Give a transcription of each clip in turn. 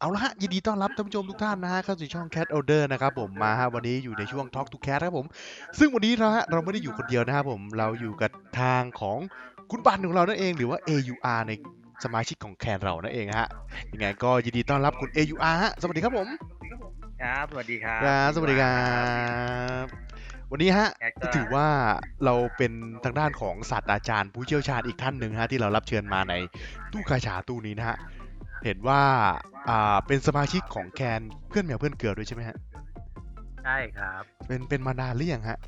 เอาละฮะยินดีต้อนรับท่านผู้ชมทุกท่านนะฮะเข้าสู่ช่อง Cat Order นะครับผมมาฮะวันนี้อยู่ในช่วง Talk to Cat ครับผม ซึ่งวันนี้เราฮะเราไม่ได้อยู่คนเดียวนะครับผมเราอยู่กับทางของคุณบันของเรานั่นเองหรือว่า AUR ในสมาชิกของแคนเรานั่นเองฮะยังไงก็ยินดีต้อนรับคุณ AUR ฮะสวัสดีครับผมครับสวัสดีครับครับสวัสดีครับวันนี้ฮะแอดก็ถือว่าเราเป็นทางด้านของศาสตราจารย์ผู้เชี่ยวชาญอีกท่านหนึ่งฮะที่เรารับเชิญมาในตู้กาชาตู้นี้นะฮะ เห็นว่าอ่าเป็นสมาชิกของแคนเพื่อนแมวเพื่อนเกลือด้วยใช่ไหมฮะใช่ครับ เป็นเป็นมานานหรือยังฮะ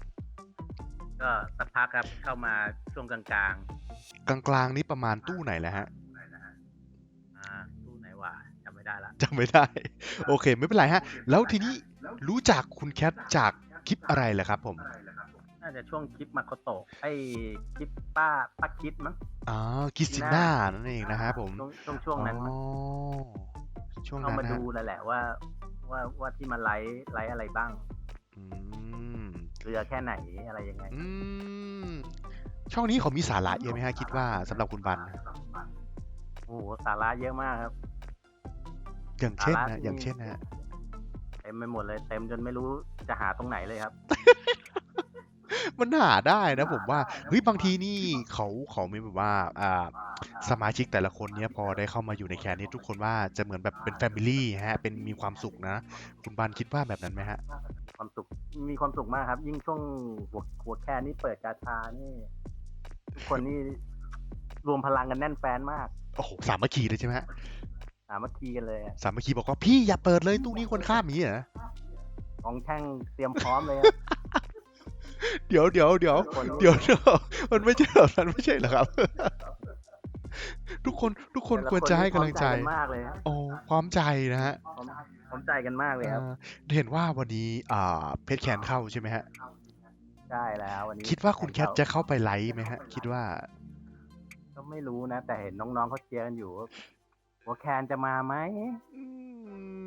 ก็สักพักครับเข้ามาช่วงกลางกลางกลางๆนี้ประมาณตู้ไหนแล้วฮะๆไหนนะฮะอ่าตู้ไหนวะจำไม่ได้ละจำไม่ได้ โอเค ไม่เป็นไรฮะ แล้วทีนี้รู้จักคุณแคทจากคลิปอะไรเหรอครับผม น่าจะช่วงคลิปมาโคโตะไอ้คลิปป้าป้าคิดมั้งอ๋อคิสติน่านั่นเองนะครับผมช่วงช่วงช่วงนั้นมั้งอ๋อช่วงเข้านั้นมานะดูฮะแล้วแหละว่า ว่าว่าที่มาไลฟ์ไลฟ์อะไรบ้างอืมเรือแค่ไหนอะไรยังไงอืมช่องนี้เขามีสาระเยอะไหมฮะคิดว่าสำหรับคุณบันโอ้โหสาระเยอะมากครับ อย่างเช่นสาระนะที่อย่างเช่นนะฮะเต็มไปหมดเลยเต็มจนไม่รู้จะหาตรงไหนเลยครับ มันหาได้นะผมว่าเฮ้ยบางทีนี่เขาเขามีแบบว่าอ่าสมาชิกแต่ละคนเนี้ยพอได้เข้ามาอยู่ในแคนนี้ทุกคนว่าจะเหมือนแบบเป็นแฟมิลี่ฮะเป็นมีความสุขนะ คุณบันคิดว่าแบบนั้นไหมฮะ ความสุขมีความสุขมากครับ ยิ่งช่วงหัวหัวแค่นี้เปิดกาชานี่ ทุกคนนี่รวมพลังกันแน่นแฟนมากโอ้โหสามัคคีเลยใช่ไหมฮะสามัคคีกันเลยอะสามัคคีบอกว่าพี่อย่าเปิดเลยตู้นี้คนข้ามนี้เหรอกองแช่งเตรียมพร้อมเลยอะ เดี๋ยวเดี๋ยวเดี๋ยวทุกคนเดี๋ยวเดี๋ยวมันไม่ใช่แบบนั้นไม่ใช่เหรอครับ ทุกคนทุกคนแต่ละควรจะให้กำลังใจพร้อมกันมากเลยครับโอ้ความใจนะฮะพร้อมพร้อมใจกันมากเลยครับอ่าเห็นว่าวันนี้อ่าเพชรแคนเข้าใช่ไหมฮะใช่แล้ววันนี้คิดว่าคุณแคทจะเข้าไปไลฟ์ไหมฮะ คิดว่า ก็ไม่รู้นะ แต่เห็นน้องๆเขาเชียร์กันอยู่ว่าหัวแคนจะมาไหมอื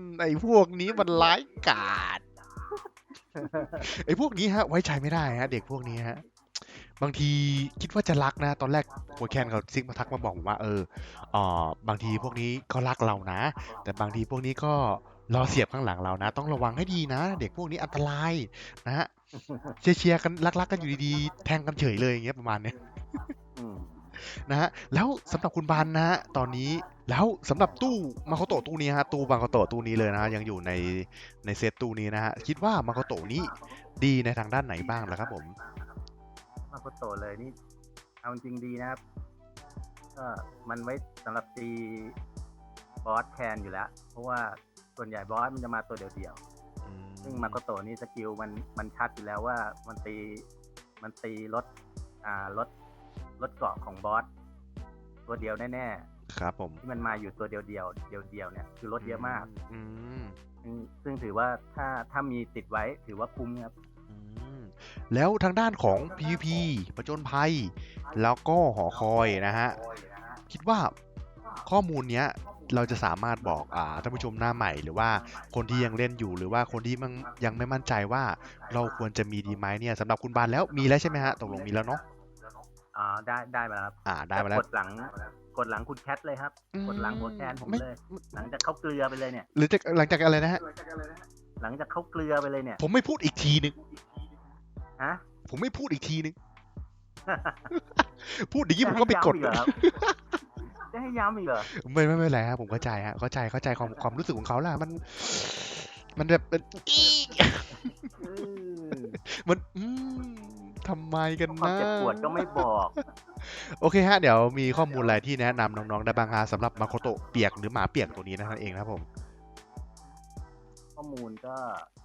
มไอ้พวกนี้มันร้ายกาจ ไอ้พวกนี้ฮะ ไว้ใจไม่ได้ฮะ เด็กพวกนี้ฮะ บางทีคิดว่าจะรักนะ ตอนแรกหัวแคนเขาซิกมาทักมาบอกผมว่า เออเอ่อบางทีพวกนี้ก็รักเรานะ แต่บางทีพวกนี้ก็รอเสียบข้างหลังเรานะ ต้องระวังให้ดีนะ เด็กพวกนี้อันตรายนะฮะเชียร์ๆกันรักๆกันอยู่ดีๆแทงกันเฉยเลยอย่างเงี้ยประมาณเนี้ยอืมนะฮะแล้วสำหรับคุณบานนะฮะตอนนี้ แล้วสำหรับตู้มาโคโตะตู้นี้ฮะตู้บางโคโตะตู้นี้เลยนะฮะยังอยู่ในในเซตตู้นี้นะฮะคิดว่ามาโคโตะนี้ดีในทางด้านไหนบ้างล่ะครับ ผมมาโคโตะเลยนี่เอาจริงดีนะครับก็มันไว้สำหรับตีบอสแคนอยู่แล้ว เพราะว่าส่วนใหญ่บอสมันจะมาตัวเดียวๆซึ่งมาโคโตะนี่สกิลมันมันชัดอยู่แล้วว่ามันตีมันตีลดอ่าลดลดเกราะของบอสตัวเดียวแน่ ครับผมๆที่มันมาอยู่ตัวเดียวเดียวเดียวเดียวๆเนี่ยคือลดเยอะมากอืมซึ่งซึ่งถือว่าถ้าถ้ามีติดไว้ถือว่าคุ้มครับอืมแล้วทางด้านของ PVP ประจนภัย แล้วก็หอคอยนะฮะ คิดว่าข้อมูลเนี้ยเราจะสามารถบอกอ่าท่านผู้ชมหน้าใหม่ หรือว่าคนที่ยังเล่นอยู่หรือว่าคนที่มันยังไม่มั่นใจว่า เราควรจะมีดีไหมเนี่ยสำหรับคุณบานแล้วมีแล้วใช่ไหมฮะตกลงมีแล้วเนาะ อ่าได้ได้มาแล้วครับอ่าได้มาแล้วกดหลังกดหลังคุณแคทเลยครับอืมกดหลังหัวแคนผมไม่เลย หลังจากเข้าเกลือไปเลยเนี่ย หรือจะหลังจากอะไรนะฮะหลังจากเข้าเกลือไปเลยเนี่ย ผมไม่พูดอีกทีนึงฮะผมไม่พูดอีกทีนึงพูดอย่างนี้ผมก็ไปกดจะให้ย้ำอีกเหรอไม่ไม่ไม่เป็นไรครับผมเข้าใจฮะเข้าใจเข้าใจความความรู้สึกของเขาแหละมัน มันแบบมันอีกเออมันอืม ทำไมกันความนะเจ็บปวดก็ไม่บอก โอเคฮะ เดี๋ยวมีข้อมูลอะไรที่แนะนำน้องๆ ได้บ้างฮะสำหรับมาโคโตะเปียกหรือหมาเปียกตัวนี้นั่นเองนะครับผม ข้อมูลก็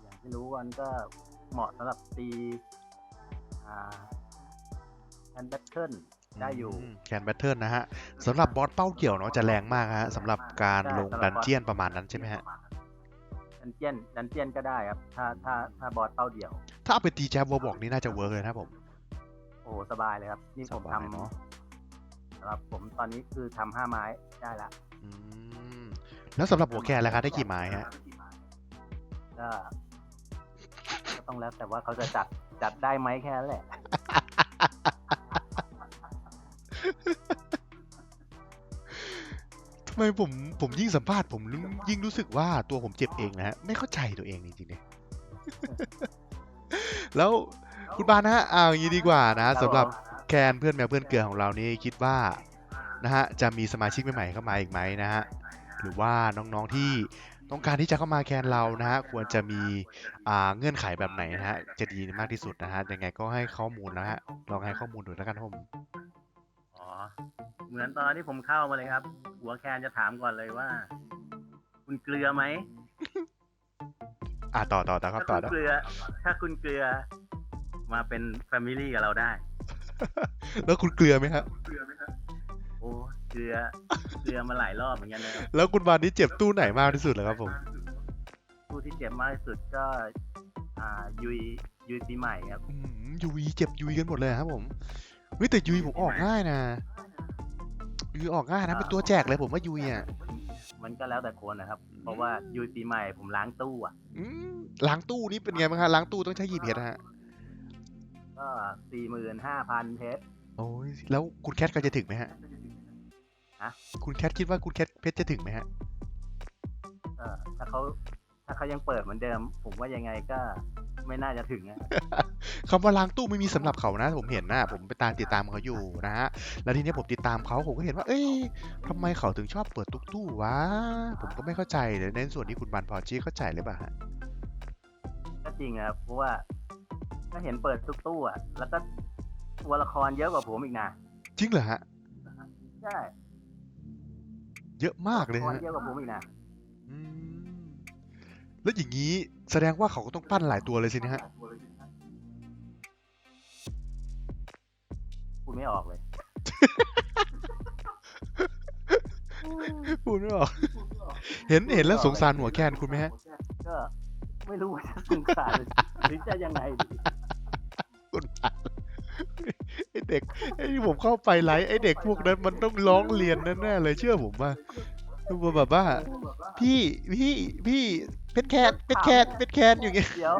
อย่างที่รู้กันก็เหมาะสำหรับตีอ่าแอนแบทเทิลได้อยู่แคนแบทเทิลนะฮะสำหรับบอสเป้าเกี่ยวเนาะจะแรงมากฮะสำหรับการลงดันเจียนประมาณนั้นใช่ไหมฮะดันเจียนดันเจียนก็ได้ครับ ถ้าถ้าถ้าบอสเป้าเดียว ถ้าเอาไปตีแจ๊บวอบอกนี่น่าจะเวิร์กเลยนะครับผม โอ้โหสบายเลยครับนี่สผมบายทำเนาะสำหรับ ผมตอนนี้คือทำห้าไม้ได้ละอืมแล้วสำหรับหัวแคนล่ะครับได้กี่ไม้ฮะก็ก็ต้องแล้วแต่ว่าเขาจะจัดจัดได้ไหมแค่นั้นแหละโถทำไมผมผมยิ่งสัมภาษณ์ผมยิ่งรู้สึกว่าตัวผมเจ็บเองนะฮะไม่เข้าใจตัวเองจริงๆเนี่ย แล้วคุณบานนะฮะเอาอย่างนี้ดีกว่านะสำหรับแคนเพื่อนแมวเพื่อนเกลือของเรานี่คิดว่านะฮะจะมีสมาชิกใหม่ๆเข้ามาอีกไหมนะฮะหรือว่าน้องๆที่ต้องการที่จะเข้ามาแคนเรานะฮะควรจะมีอ่าเงื่อนไขแบบไหนนะฮะจะดีมากที่สุดนะฮะยังไงก็ให้ข้อมูลนะฮะลองให้ข้อมูลดูแล้วกันครับผมอ๋อเหมือนตอนที่ผมเข้ามาเลยครับ หัวแคนจะถามก่อนเลยว่า คุณเกลือไหม อะต่อต่อต่อคถ้ารับคุต่อณต่อเกลือ ถ้าคุณเกลือมาเป็นแฟมิลี่กับเราได้ แล้วคุณเกลือไหมฮะ โอ้เกลือเกลือมาหลายรอบเหมือนกันนะครับแล้วคุณบานนี่เจ็บตู้ไหนมากที่สุดเหรอครับผม ผู้ที่เจ็บมากที่สุดก็ อ่ายุยยุยปีใหม่ครับ อืมยุยเจ็บยุยกันหมดเลยครับผมเฮ้ยแต่ยุยผมออกง่ายนะยุยออกง่ายนะเป็นตัวแจกเลยผมว่ายุยอะมันก็แล้วแต่คนนะครับ เพราะว่ายุยปีใหม่ผมล้างตู้อะอืม ล้างตู้นี่เป็นไงบ้างฮะล้างตู้ต้องใช้กี่เพชรฮะก็สี่หมื่นห้าพันเพชรโอ้ยแล้วคุณแคทก็จะถึงไหมฮะฮะ คุณแคทคิดว่าคุณแคทเพชรจะถึงไหมฮะเออถ้าเขาถ้าเขายังเปิดเหมือนเดิม ผมว่ายังไงก็ไม่น่าจะถึงอะ คำว่าล้างตู้ไม่มีสำหรับเขานะ ผมเห็นนะผมไปตามติดตามเขาอยู่นะฮะแล้วทีนี้ผมติดตามเขาผมก็เห็นว่า เอ้ยทำไมเขาถึงชอบเปิดตุ๊กตู้วะผมก็ไม่เข้าใจเลยในส่วนที่คุณบันพอจี้เข้าใจหรือเปล่าฮะก็ จริงครับเพราะว่าก็เห็นเปิดทุกตู้อะแล้วก็ตัวละครเยอะกว่าผมอีกนะจริงเหรอฮะใช่เยอะมากเลยตัวละครฮะเยอะกว่าผมอีกนะอืมแล้วอย่างนี้แสดงว่าเขาก็ต้องปั้นหลายตัวเลยสินะฮะพูดไม่ออกเลยพูดไม่ออกเห็นเห็นแล้วสงสารหัวแคนคุณไหมฮะก็ ไม่รู้ว่าจะสงสารหรือจะยังไงดีคุณพันไอเด็กไอที่ผมเข้าไปไลฟ์ไอเด็กพวกนั้นมันต้องร้องเรียนแน่ๆเลยเชื่อผมว่าคือแบบว่า พี่พี่พี่เป็นแคนเป็นแคนเป็นแคนอย่างเงี้ยเดี๋ยว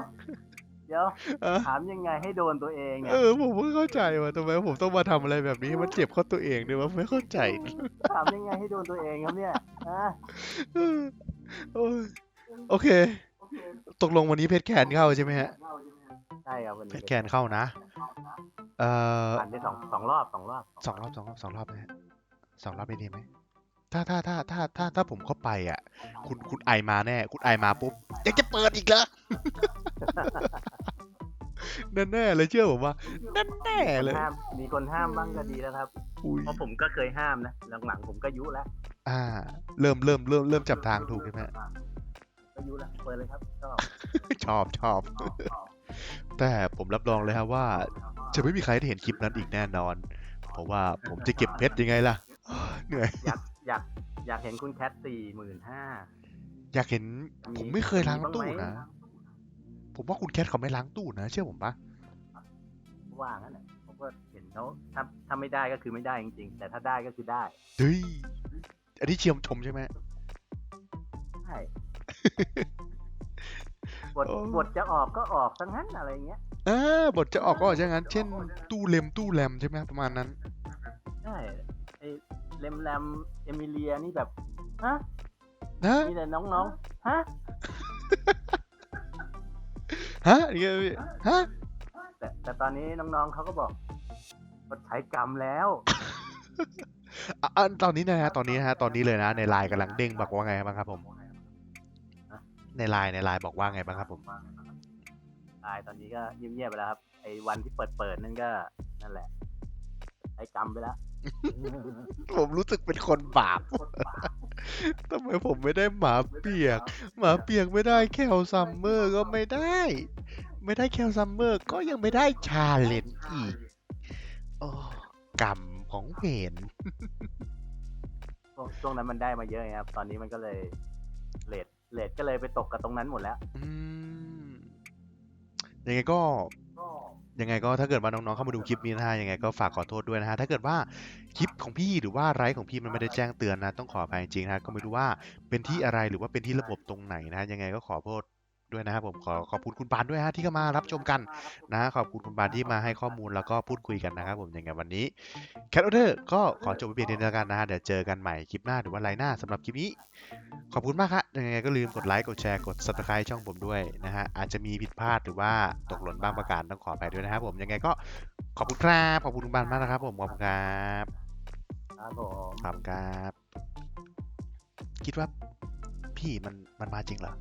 เดี๋ยวเออถามยังไงให้โดนตัวเองเนี่ยเออผมไม่เข้าใจว่าทำไมผมต้องมาทำอะไรแบบนี้ให้มันเจ็บเข้าตัวเองด้วยวะไม่เข้าใจ ถามยังไงให้โดนตัวเองครับเนี่ยฮะเออโอ้ยโอเค ตกลงวันนี้เพชรแคนเข้าใช่ไหมฮะใช่ครับวันเพนี้ชรแคนเข้านะ เอ่อผ่านไปสองสองรอบสองรอบสองรอบสองรอบสองรอบนะฮะสองรอบไม่ดีไหมถ้าถ้าถ้าถ้าถ้าถ้าผมเข้าไปอะ คุณคุณไอมาแน่ คุณไอมาปุ๊บยังจะเปิดอีกเหรอแน่แน่ๆเลยเชื่อผมว่าแน่แน่ๆเลยห้ามมีคนห้ามบ้างก็ดีแล้วครับอุ้ยเพราะผมก็เคยห้ามนะหลังๆผมก็ยุแล้วอ่า เริ่มเริ่มเริ่มเริ่มจับทางถูกใช่ไหมฮะก็ ยุแล้วเปิดเลยครับก็ชอบชอบ แต่ผมรับรองเลยครับว่า จะไม่มีใครได้เห็นคลิปนั้นอีกแน่นอน เพราะว่าผมจะเก็บเพชรยังไงล่ะเหนื่อยอยากอยากอยากเห็นคุณแคทสี่หมื่นห้าอยากเห็นมีผมไม่เคยล้างมีบ้างตู้ไหมนะ ผมว่าคุณแคทเขาไม่ล้างตู้นะ เชื่อผมปะว่างั้นแหละผมก็เห็นเขาถ้าถ้าไม่ได้ก็คือไม่ได้จริงๆ แต่ถ้าได้ก็คือได้เฮ้ยอันนี้เชียมชมใช่ไหมใช่ บทโอ้บทจะออกก็ออกทั้งนั้นอะไรเงี้ยอ่าบทจะออกก็ออกอย่างนั้น เช่น ตู้เลมตู้แรมใช่ไหมประมาณนั้น ใช่ไอเลมแรมเอมิเลียนี่แบบฮะนะมีแต่น้องๆฮะฮะอย่างเงี้ยพี่ฮะแต่แต่ตอนนี้น้องๆเขาก็บอกมันใช้กรรมแล้วอะอะตอนนี้นะฮะตอนนี้นะฮะตอนนี้เลยนะ ในไลน์กำลังเด้งบอกว่าไงบ้างครับผม ในไลน์ในไลน์บอกว่าไงบ้างครับผมตายตอนนี้ก็เงียบๆไปแล้วครับ ไอ้วันที่เปิดเปิดๆนั่นก็นั่นแหละใช้กรรมไปแล้ว ผมรู้สึกเป็นคนบาปทำไมผมไม่ได้หมาเปียก หมาเปียกไม่ได้แคลซัมเมอร์ก็ไม่ได้ ไม่ได้แคลซัมเมอร์ก็ยังไม่ได้ชาเลนจ์อีกโอ้กรรมของเพนช่วงช่วงนั้นมันได้มาเยอะไงครับ ตอนนี้มันก็เลยเลท เลทก็เลยไปตกกับตรงนั้นหมดแล้ว อืมยังไงก็ยังไงก็ถ้าเกิดว่าน้องๆเข้ามาดูคลิปนี้นะฮะยังไงก็ฝากขอโทษด้วยนะฮะถ้าเกิดว่าคลิปของพี่หรือว่าไลฟ์ของพี่มันไม่ได้แจ้งเตือนนะต้องขออภัยจริงๆนะฮะก็ไม่รู้ว่าเป็นที่อะไรหรือว่าเป็นที่ระบบตรงไหนนะฮะยังไงก็ขอโทษ ด้วยนะครับผมขอขอบคุณคุณปานด้วยฮะที่เข้ามารับชมกันนะขอบคุณคุณปานที่มาให้ข้อมูลแล้วก็พูดคุยกันนะครับผมยังไงวันนี้แคทออเดอร์ก็ขอจบไปเพียงเท่านี้แล้วกันนะฮะเดี๋ยวเจอกันใหม่คลิปหน้าหรือว่าไลน์หน้าสำหรับคลิปนี้ ขอบคุณมากครับยังไงก็ลืมกดไลค์กดแชร์กด subscribe ช่องผมด้วยนะฮะอาจจะมีผิดพลาดหรือว่าตกหล่นบ้างประการต้องขออภัยด้วยนะครับผมยังไงก็ขอบคุณครับขอบคุณคุณปานมากนะครับผมขอบคุณครับครับผมขอบคุณครับ คิดว่าพี่มันมันมาจริงเหรอ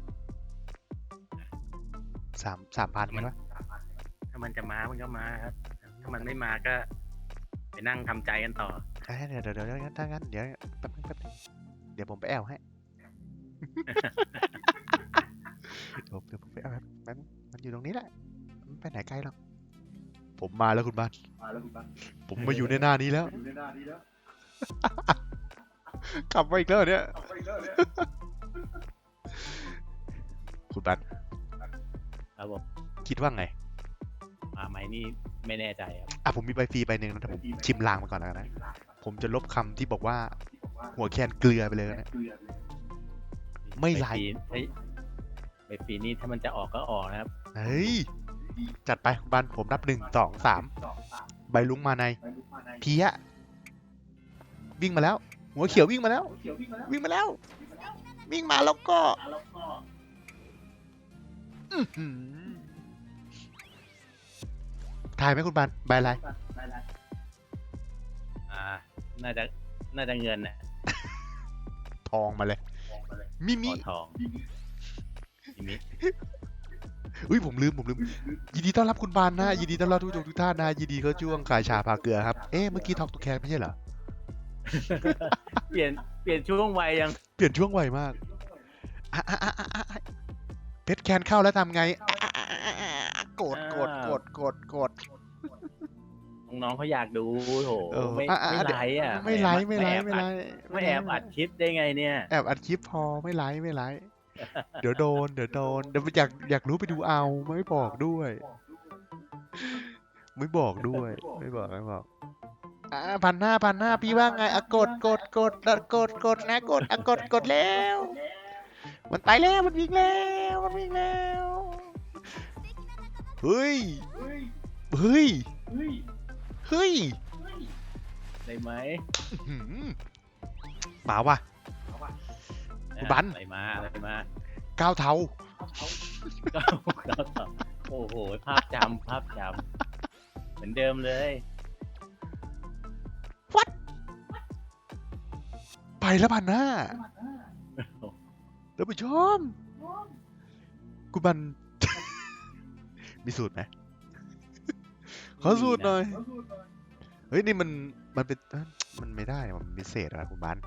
สามสามพันมันใช่ปะถ้ามันจะมามันก็มาครับ ถ้ามันไม่มาก็ ไปนั่งทำใจกันต่อเอ้ยเดี๋ยวเดี๋ยวเดี๋ยวงั้นถ้างั้นเดี๋ยวแป๊บนึงแป๊บนึงเดี๋ยวผมไปแอลให้เดี๋ยวเดี๋ยวผมไปแอลให้แป๊บนึงมันอยู่ตรงนี้แหละมันไปไหนไกลหรอกผมมาแล้วคุณบ้านมาแล้วคุณป้าผมมาอยู่ในหน้านี้แล้วอยู่ในหน้านี้แล้วกลับมาอีกแล้วเนี่ยเอาไปแล้วเนี่ยคุณบ้าน ครับผมคิดว่าไงมาไหมนี่ไม่แน่ใจครับอะผมมีใบฟรีใบหนึ่งนะแต่ผมชิมลางมาก่อนแล้วกันนะ ผมจะลบคำที่บอกว่า หัวแคนเกลือไปเลยนะเกลือเลยไม่ไลใบฟรีเฮ้ยใบฟรีนี่ถ้ามันจะออกก็ออกนะครับเฮ้ย จัดไปคุณบ้านผมนับหนึ่งสองสามสองสามใบลุงมาในไปลุกมาในเพียวิ่งมาแล้ว หัวเขียววิ่งมาแล้วเขียววิ่งมาแล้ว วิ่งมาแล้ว วิ่งมาแล้วก็ แล้วก็อื้อหือถ่ายไหมคุณบานใบอะไรไปแล้วอ่า น่าจะ น่าจะเงินน่ะทองมาเลยมองมาเลยมิขมิอทองนิมิตอุ้ยผมลืมผมลืม ยินดีต้อนรับคุณบานนะยินดีต้อนรับทุกทุกท่านนะยินดีเข้าช่วงขายชาพาเกลือครับ เอ๊ะเมื่อกี้ทอกตุกแคสไม่ใช่เหรอ เปลี่ยน เปลี่ยนช่วงวัยยัง เปลี่ยนช่วงไวมาก เพชรแคนเข้าแล้วทำไงอะอะอะอะอะกดกดกดกดกดน้องๆเขาอยากดูโถเออไม่อะอะไม่เดี๋ยวไลค์อะไม่ไลค์ไม่ไลค์แอบไม่อัไลดค์ไม่แอบอัดคลิปได้ไงเนี่ย แอบอัดคลิปพอไม่ไลค์ไม่ไลค์เดี๋ยวโดน เดี๋ยวโดนเดี๋ยวอยากอยากรู้ไปดูเอาไม่บอกด้วย ไม่บอกด้วย ไม่บอกไม่บอกอะพันห้าพันห้าพี่ว่าไงอะกดกดกดอะกดกดนะกดอะกดกดแล้ว มันไปแล้วมันวิ่งแล้วมันวิ่งแล้วเฮ้ยเฮ้ยเฮ้ยเฮ้ยเฮ้ยได้ไหมอื้อหือมาว่ะเอาว่ะคุณบันอะไรมาอะไรมาก้าวเทาก็ก็ตอบโอ้โหภาพจำภาพจำเหมือนเดิมเลยไปแล้วพันห้า ท่านผู้ชมคุณบัน มีสูตรไหมขอสูตรหน่อยเอาสูตรหน่อย เฮ้ยนี่มันมันเป็นเอ้ยมันไม่ได้มันพิเศษอะคุณบัน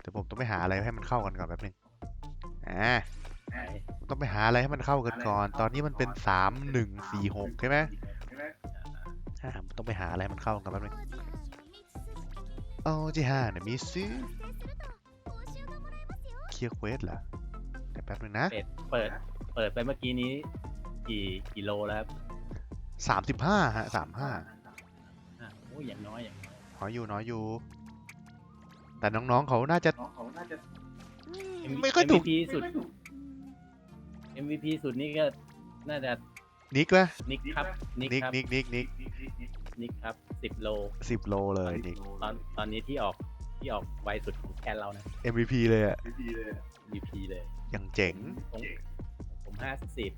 เดี๋ยวผมต้องไปหาอะไรให้มันเข้ากันก่อนแป๊บนึงอ่าไหนต้องไปหาอะไรให้มันเข้ากันก่อน ตอนนี้มันเป็นสามหนึ่งสี่หกใช่ไหมใช่ไหมอ่าต้องไปหาอะไรให้มันเข้ากันแป๊บนึงโอ้จีฮาเนี่ยมีซื้อ เคลียร์เควสเหรอเดี๋ยวแป๊บนึงนะเปิดเปิด เปิดไปเมื่อกี้นี้ กี่กิโลแล้วครับสามสิบห้าฮะสามห้าอะโอ้ยอย่างน้อยอย่างน้อยน้อยอยู่น้อยอยู่ แต่น้องๆเขาน่าจะ น้องเขาน่าจะ ไม่ค่อยถูก MVP สุด MVP สุดนี่ก็น่าจะนิกไหมนิกครับนิกนิกครับนิกนิกนิกนิกครับสิบโล สิบโลเลยนิกตอนตอนนี้ที่ออก ที่ออกไวสุดของแคนเรานะ MVP เลยอะ ดีเลย MVP เลยอย่างเจ๋ง ผมผมห้าสิบ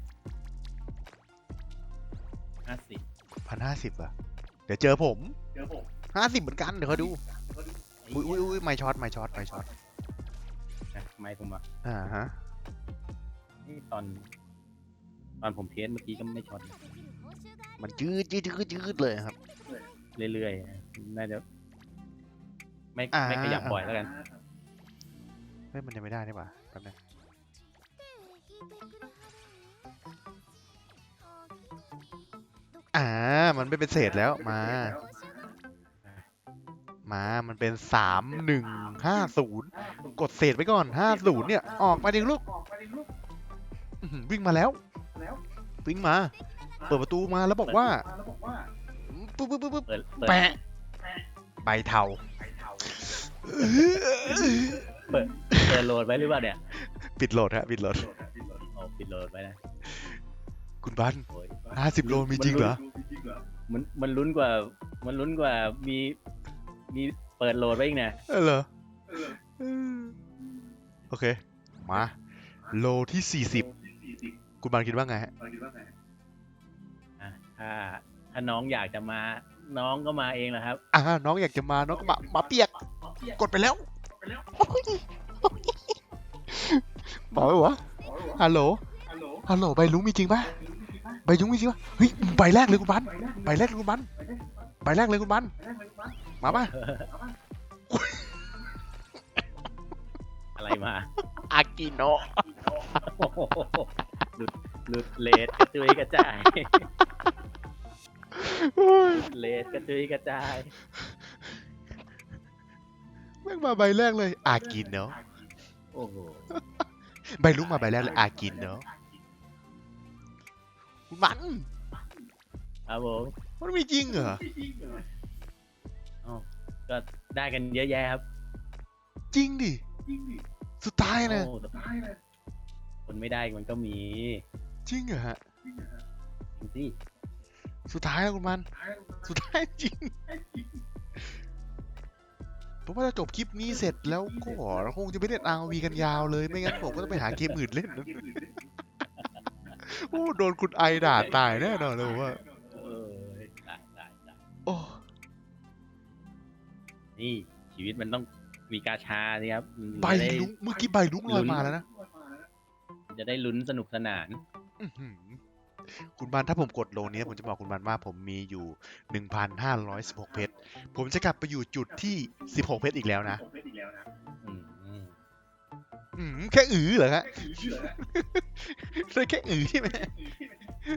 ห้าสิบพันห้าสิบอะเดี๋ยวเจอผมเจอผมห้าสิบเหมือนกัน เดี๋ยวเขาดู อุ้ยอุ้ยอุ้ยไม่ช็อตไม่ช็อตไม่ช็อต ไม่ผมอะอ่าฮะ นี่ตอน ตอนผมเทสเมื่อกี้ก็ไม่ช็อตมันจืดจืดจืดจืดเลยครับ เรื่อยๆ น่าจะ ไม่อ่า ไม่ขยับบ่อยแล้วกัน เฮ้ยมันยังไม่ได้นี่หว่าแป๊บนึงอ่า มันไม่เป็นเศษแล้วมา มา มันเป็นสามหนึ่งห้าศูนย์กดเศษไว้ก่อนห้าศูนย์เนี่ย ออกมาดิลูกออกมาดิลูกอื้อหือวิ่งมาแล้วแล้ว วิ่งมา เปิดประตูมาแล้วบอกว่ามาแล้วบอกว่าปุ๊บปุ๊บปุ๊บปุ๊บเปิดเปิดแปะใบเทาไข่ เทาเปิดโหลดไว้หรือเปล่าเนี่ยปิดโหลดฮะปิดโหลดโอเคปิดโหลดไปนะคุณบันโอ้ยห้าสิบโลมีจริงเหรอ มันมันลุ้นกว่า มันลุ้นกว่ามีมีเปิดโหลดไว้อีกนะเออเหรอเออโอเค มา โลที่สี่สิบคุณบันคิดว่าไงฮะ อะถ้าถ้าน้องอยากจะมา น้องก็มาเองแหละครับอ่าน้องอยากจะมาน้องก็มามาเปียก กดไปแล้วมาไหมวะฮัลโหลฮัลโหลใบลุงมีจริงปะใบลุงมีจริงปะเฮ้ยใบแรกเลยคุณบันใบแรกเลยคุณบันใบแรกเลยคุณบันมาปะอะไรมาอากิโนะโอ้โหหลุดหลุดเลดกระจุยกระจาย เลดกระจุยกระจาย แม่งมาใบแรกเลยอากิโนะโอ้โหใบลุงมาใบแรกเลยอากิโนะคุณบันครับผมมันมีจริงเหรอก็ได้กันเยอะแยะครับ จริงดิสุดท้ายนะโอ้แต่คนไม่ได้มันก็มี จริงเหรอฮะจริงสิ สุดท้ายแล้วคุณมัน สุดท้ายจริงผมว่าจะจบคลิปนี้เสร็จแล้วก็เราคงจะไม่เล่น RV กันยาวเลย ไม่งั้นผมก็ต้องไปหาเกมอื่นเล่นนะโอ้โดนคุณไอด่าตายแน่นอนเลยผมว่าเออได้ได้ได้โอ้นี่ชีวิตมันต้องมีกาชาสิครับมันใบจะได้ลุงเมื่อกี้ใบลุงลอยมาแล้วนะ จะได้ลุ้นสนุกสนานอื้อหือ คุณบันถ้าผมกดโลนี้ผมจะบอกคุณบันว่าผมมีอยู่ 1,516 เพชร ผมจะกลับไปอยู่จุดที่ 16 เพชรอีกแล้วนะ อืมอืมอืมแค่อือเหรอฮะได้แค่อือใช่ไหม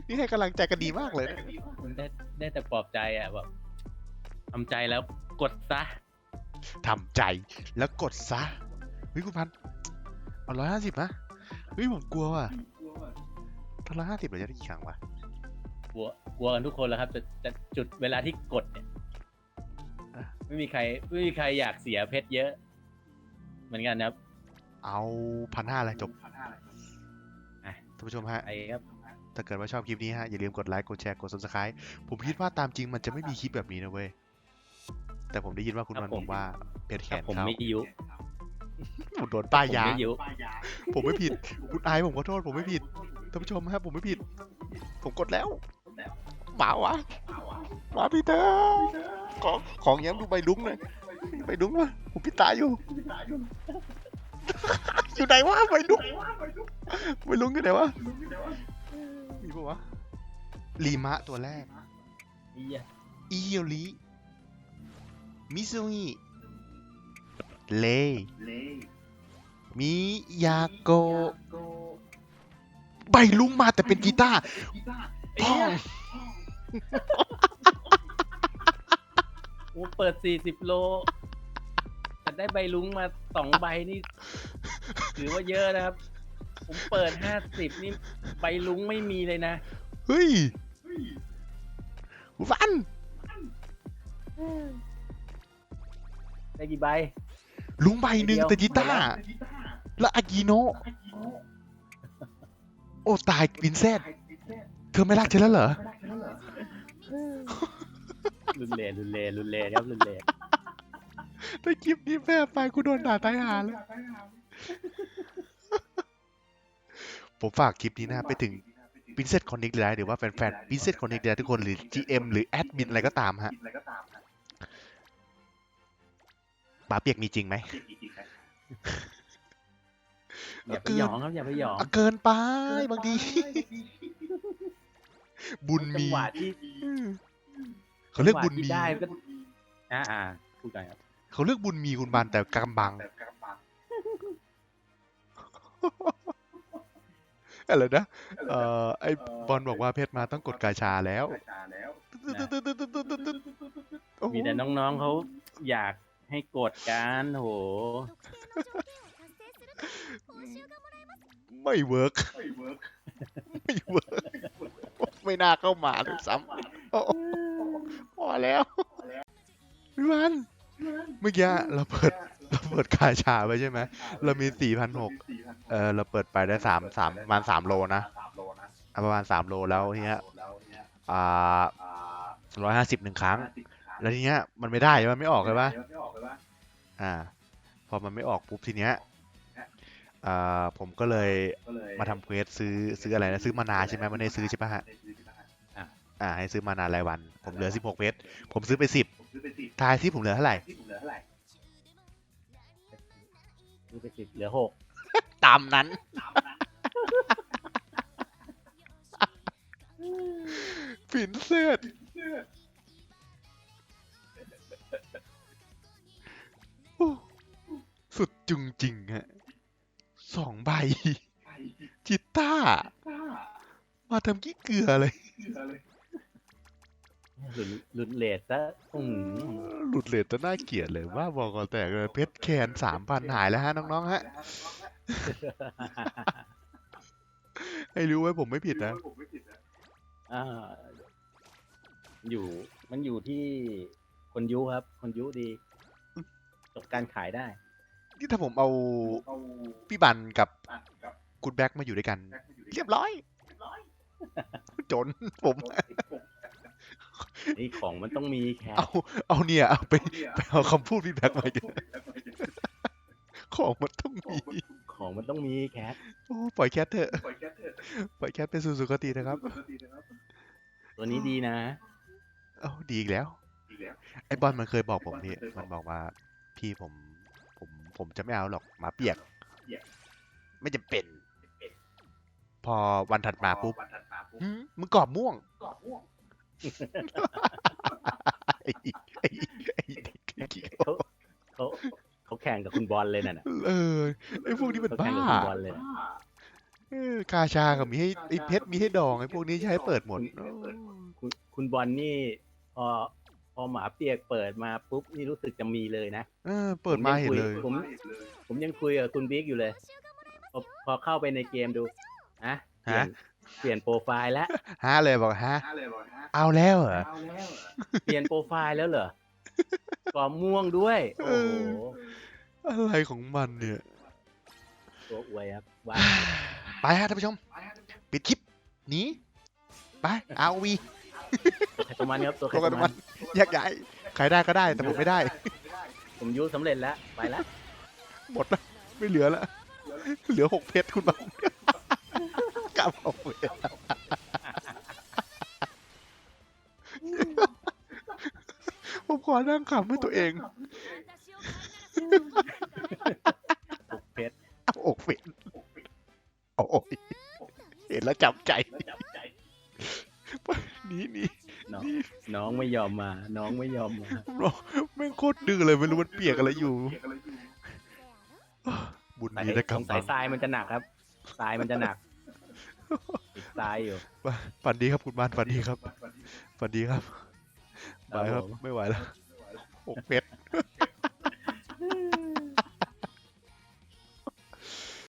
นี่ให้กำลังใจกันดีมากเลยนะมันได้ได้แต่ปลอบใจอะแบบทำใจแล้วกดซะทำใจแล้วกดซะเฮ้ยคุณพันธุ์เอาร้อยห้าสิบนะเฮ้ยผมกลัวว่ะ ถ้าร้อยห้าสิบเราจะได้กี่ครั้งวะกลัวกลัวกันทุกคนแล้วครับจะจะจุดเวลาที่กดเนี่ยอะไม่มีใครไม่มีใครอยากเสียเพชรเยอะ เหมือนกันนะครับ เอาพันห้าเลยจบอะท่านผู้ชมฮะไอ้ครับถ้าเกิดว่าชอบคลิปนี้ฮะ อย่าลืมกดไลค์กดแชร์กด subscribe ผมคิดว่าตามจริงมันจะไม่มีคลิปแบบนี้นะเว้ย แต่ผมได้ยินว่าคุณครับมันผบมอกว่าเพชรแขถ้านผมเขาไม่ยุผมโดนป้ายผมยาไม่ยุผมไม่ผิด คุณไอายผมขอโทษผมไม่ผิด ท่านผู้ชมครับผมไม่ผิด ผมกดแล้วหมาวะหมาพี่เตอของของแย้มดูใบดุ้งหน่อยใบดุ้งวะผมพิดตาอยู่อยู่ไหนวะใบดุ้งใบดุ้งอยู่ไหนวะมีปะวะลีมะตัวแรกเหี้ยอีโยริมิซุงิเลมิยาโกะ ใบลุงมาแต่เป็นกีตาร์พ่องโอ้เปิดสี่สิบโลแต่ได้ใบลุงมาสองใบนี่ถือว่าเยอะนะครับ ผมเปิดห้าสิบนี่ใบลุงไม่มีเลยนะ เฮ้ยฟัน ได้กี่ใบลุงใบหนึ่งเดียวแต่กีตาร์แล้วอากิโนะโอ้ตายวินเซนเธอไม่รักฉันแล้วเหรอ รุนเลรุนเลรุนเลครับรุนเลถ้าคลิปนี้แพ้ไปกูโดนด่าตายหาแล้ว ผมฝากคลิปนี้นะไปถึง p r i n c e s s Connect เลยนะหรือว่าแฟนๆ p r i n c e s s Connect เลยนะทุกคนหรือ GM หรือแอดมินอะไรก็ตามฮะปาเปียกมีจริงไหม อย่าไปหยองครับอย่าไปหยองอะเกินไปบางที บุญจัมีงหวะที่อืมเขาเรียกบุญจังหวะมีที่ได้ก็อ่าอ่าพูดกันครับเขาเรียกบุญมีคุณบานแต่กำบังอะไรนะเอ่อไอบอลบอกว่าเพชรมาต้องกดกาชาแล้วโอ้โหมีแต่น้องๆเขาอยากให้กดการโห ไม่เวิร์กไม่เวิร์กไม่น่าเข้ามาด้วยซ้ำโอ้โหพอแล้วพี่วันเมื่อกี้เราเปิดเราเปิดกาชาไปใช่ไหมเรามีสี่พันหกเออเราเปิดไปได้สามสามประมาณสามโลนะอะประมาณสามโลแล้วทีเนี้ยอ่าร้อยห้าสิบหนึ่งครั้ง แล้วทีเนี้ยมันไม่ได้มันไม่ออกเลยปะอ่า พอมันไม่ออกปุ๊บทีเนี้ย อ่าผมก็เลยมาทำเควสซื้อซื้ออะไรนะซื้อมานาใช่ไหมไม่ได้ซื้อใช่ปะฮะอะอ่าให้ซื้อมานารายวัน ผมเหลือสิบหกเพชรผมซื้อไปสิบทายที่ผมเหลือเท่าไหร่ซื้อไปสิบเหลือหกตามนั้นฟินเซตโอ้สุดจุงจริงฮะ สองใบ จิต้า มาทำกี้เกลือเลย หลุดหลุดเลทซะอืมหลุดเลทจะน่าเกลียดเลยว่าบอกก่อนแต่เลยเพชรแคนสามพันหายแล้วฮะน้องๆฮะ ให้รู้ไว้ผมไม่ผิดนะ อ่า อยู่มันอยู่ที่คนยุครับ คนยุดีจบการขายได้ นี่ถ้าผมเอาพี่บันกับคุณแบ็คมาอยู่ด้วยกัน เรียบร้อย จนผมนี่ของมันต้องมีแคเอาเอาเนี่ยเอาไปไปเอาคำพูดพี่แบ็คมาอีกของมันต้องมี ของมันต้องมีแคทโอ้ปล่อยแคทเถอะปล่อยแคทไปสู่สุคตินะครับ ตัวนี้ดีนะเอ้าดีอีกแล้วไอ้บอลมันเคยบอกผมนี่มันบอกว่าพี่ผม ผมผมจะไม่เอาหรอกหมาเปียก ไม่จำเป็น พอวันถัดมาปุ๊บหืมมึงกรอบม่วง ไอ้ไอ้ไอ้ไอ้เขาเขาเขาแข่งกับคุณบอลเลยน่ะนะเออไอ้พวกนี้มันเขาบ้าแข่งกับคุณบอลเลยนะเออกาชากับมีให้ไอ้เพชรมีให้ดองไอ้พวกนี้ใช้เปิดหมด คุณคุณบอลนี่พอพ อหมาเปียกเปิดมาปุ๊บนี่รู้สึกจะมีเลยนะเออเปิดมาเห็นเลย ผมผมยังคุยกับคุณบิ๊กอยู่เลย พอพอเข้าไปในเกมดูนะเปลี่ยนฮะเปลี่ยนโปรไฟล์แล้วฮะเลยบอกฮะเอาแล้วเหรอเปลี่ยนโปรไฟล์แล้วเหรอกรอบม่วงด้วยโอ้โหอะไรของมันเนี่ยตัวอวยครับว่าไปฮะท่านผู้ชม ปิดคลิปหนีไปเอาวี ตัวใครตัวมันครับตัวใครตัวกันตัวมัมันนแยกย้ายใครได้ก็ได้แต่ผมไม่ได้ ผมยุสำเร็จแล้วไปแล้วหมดแล้วไม่เหลือแล้วเหลือหกเพชรคุณบังกลับเอาเพชรผมขอนั่งขำให้ตัวเองหกเพชรเอาอกเฟนโอ้ยเห็นแล้วจับใจ ยอมมา น้องไม่ยอมมาแม่งโคตรดื้อเลยไม่รู้มันเปียกอะไรอยู่ บุญสายนี้นะครับสงสัยทรายมันจะหนักครับทรายมันจะหนักติดทรายอยู่ ฝันดีครับคุณบ้านฝันดีครับฝันดีครับครับบายครับผมไม่ไหวแล้วหกเพชร